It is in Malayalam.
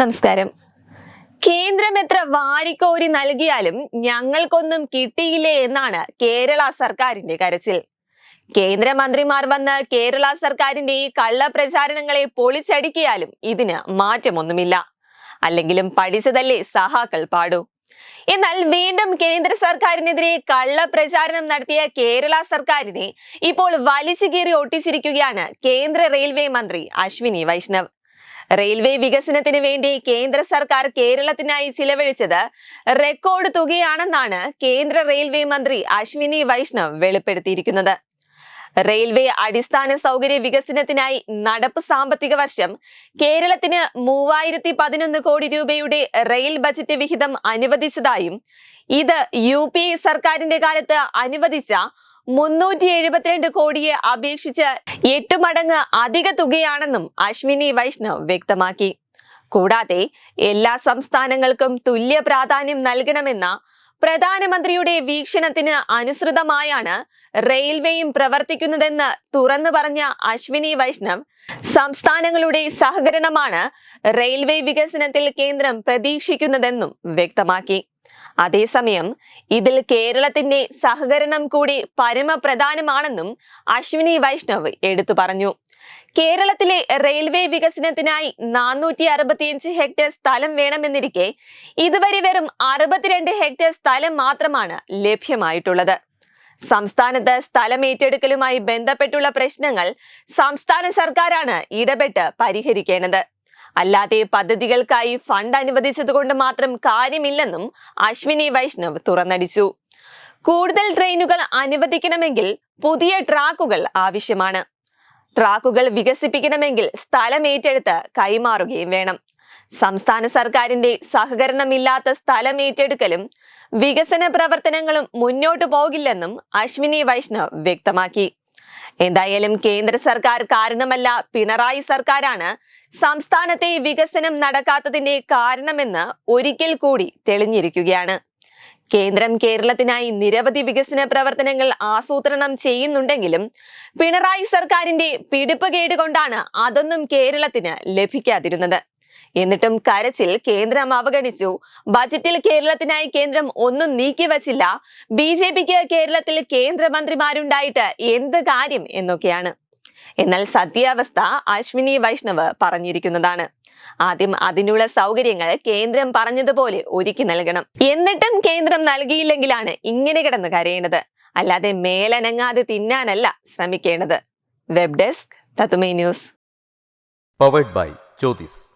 നമസ്കാരം. കേന്ദ്രം എത്ര വാരിക്കോരി നൽകിയാലും ഞങ്ങൾക്കൊന്നും കിട്ടിയില്ലേ എന്നാണ് കേരള സർക്കാരിന്റെ കരച്ചിൽ. കേന്ദ്രമന്ത്രിമാർ വന്ന് കേരള സർക്കാരിന്റെ ഈ കള്ളപ്രചാരണങ്ങളെ പൊളിച്ചടിക്കിയാലും ഇതിന് മാറ്റമൊന്നുമില്ല. അല്ലെങ്കിലും പഠിച്ചതല്ലേ സഹാക്കൾ പാടൂ. എന്നാൽ വീണ്ടും കേന്ദ്ര സർക്കാരിനെതിരെ കള്ളപ്രചാരണം നടത്തിയ കേരള സർക്കാരിനെ ഇപ്പോൾ വലിച്ചു കീറി ഒട്ടിച്ചിരിക്കുകയാണ് കേന്ദ്ര റെയിൽവേ മന്ത്രി അശ്വിനി വൈഷ്ണവ്. റെയിൽവേ വികസനത്തിന് വേണ്ടി കേന്ദ്ര സർക്കാർ കേരളത്തിനായി ചിലവഴിച്ചത് റെക്കോർഡ് തുകയാണെന്നാണ് കേന്ദ്ര റെയിൽവേ മന്ത്രി അശ്വിനി വൈഷ്ണവ് വെളിപ്പെടുത്തിയിരിക്കുന്നത്. റെയിൽവേ അടിസ്ഥാന സൗകര്യ വികസനത്തിനായി നടപ്പ് സാമ്പത്തിക വർഷം കേരളത്തിന് മൂവായിരത്തി പതിനൊന്ന് കോടി രൂപയുടെ റെയിൽ ബജറ്റ് വിഹിതം അനുവദിച്ചതായും ഇത് യു സർക്കാരിന്റെ കാലത്ത് അനുവദിച്ച മുന്നൂറ്റി എഴുപത്തിരണ്ട് കോടിയെ അപേക്ഷിച്ച് എട്ട് മടങ്ങ് അധിക തുകയാണെന്നും അശ്വിനി വൈഷ്ണവ് വ്യക്തമാക്കി. കൂടാതെ എല്ലാ സംസ്ഥാനങ്ങൾക്കും തുല്യ പ്രാധാന്യം നൽകണമെന്ന പ്രധാനമന്ത്രിയുടെ വീക്ഷണത്തിന് അനുസൃതമായാണ് റെയിൽവേയും പ്രവർത്തിക്കുന്നതെന്ന് തുറന്നു പറഞ്ഞ അശ്വിനി വൈഷ്ണവ് സംസ്ഥാനങ്ങളുടെ സഹകരണമാണ് റെയിൽവേ വികസനത്തിൽ കേന്ദ്രം പ്രതീക്ഷിക്കുന്നതെന്നും വ്യക്തമാക്കി. അതേസമയം ഇതിൽ കേരളത്തിന്റെ സഹകരണം കൂടി പരമപ്രധാനമാണെന്നും അശ്വിനി വൈഷ്ണവ് എടുത്തു പറഞ്ഞു. കേരളത്തിലെ റെയിൽവേ വികസനത്തിനായി നാനൂറ്റി അറുപത്തിയഞ്ച് ഹെക്ടർ സ്ഥലം വേണമെന്നിരിക്കെ ഇതുവരെ വെറും അറുപത്തിരണ്ട് ഹെക്ടർ സ്ഥലം മാത്രമാണ് ലഭ്യമായിട്ടുള്ളത്. സംസ്ഥാനത്ത് സ്ഥലം ഏറ്റെടുക്കലുമായി ബന്ധപ്പെട്ടുള്ള പ്രശ്നങ്ങൾ സംസ്ഥാന സർക്കാരാണ് ഇടപെട്ട് പരിഹരിക്കേണ്ടത്. അല്ലാതെ പദ്ധതികൾക്കായി ഫണ്ട് അനുവദിച്ചതുകൊണ്ട് മാത്രം കാര്യമില്ലെന്നും അശ്വിനി വൈഷ്ണവ് തുറന്നടിച്ചു. കൂടുതൽ ട്രെയിനുകൾ അനുവദിക്കണമെങ്കിൽ പുതിയ ട്രാക്കുകൾ ആവശ്യമാണ്. ട്രാക്കുകൾ വികസിപ്പിക്കണമെങ്കിൽ സ്ഥലം ഏറ്റെടുത്ത് കൈമാറുകയും വേണം. സംസ്ഥാന സർക്കാരിന്റെ സഹകരണമില്ലാത്ത സ്ഥലം ഏറ്റെടുക്കലും വികസന പ്രവർത്തനങ്ങളും മുന്നോട്ടു പോകില്ലെന്നും അശ്വിനി വൈഷ്ണവ് വ്യക്തമാക്കി. എന്തായാലും കേന്ദ്ര സർക്കാർ കാരണമല്ല പിണറായി സർക്കാരാണ് സംസ്ഥാനത്തെ വികസനം നടക്കാത്തതിന്റെ കാരണമെന്ന് ഒരിക്കൽ കൂടി തെളിഞ്ഞിരിക്കുകയാണ്. കേന്ദ്രം കേരളത്തിനായി നിരവധി വികസന പ്രവർത്തനങ്ങൾ ആസൂത്രണം ചെയ്യുന്നുണ്ടെങ്കിലും പിണറായി സർക്കാരിന്റെ പിടിപ്പുകേട് കൊണ്ടാണ് അതൊന്നും കേരളത്തിന് ലഭിക്കാതിരുന്നത്. എന്നിട്ടും കരച്ചിൽ കേന്ദ്രം അവഗണിച്ചു. ബജറ്റിൽ കേരളത്തിനായി കേന്ദ്രം ഒന്നും നീക്കിവച്ചില്ല ബി ജെ പിക്ക് കേരളത്തിൽ കേന്ദ്രമന്ത്രിമാരുണ്ടായിട്ട് എന്ത് കാര്യം എന്നൊക്കെയാണ്. എന്നാൽ സത്യാവസ്ഥ അശ്വിനി വൈഷ്ണവ് പറഞ്ഞിരിക്കുന്നതാണ്. ആദ്യം അതിനുള്ള സൗകര്യങ്ങൾ കേന്ദ്രം പറഞ്ഞതുപോലെ ഒരുക്കി നൽകണം. എന്നിട്ടും കേന്ദ്രം നൽകിയില്ലെങ്കിലാണ് ഇങ്ങനെ കിടന്ന് കരയേണ്ടത്. അല്ലാതെ മേലനങ്ങാതെ തിന്നാനല്ല ശ്രമിക്കേണ്ടത്. Web desk തത്തുമേ news powered by Jyothis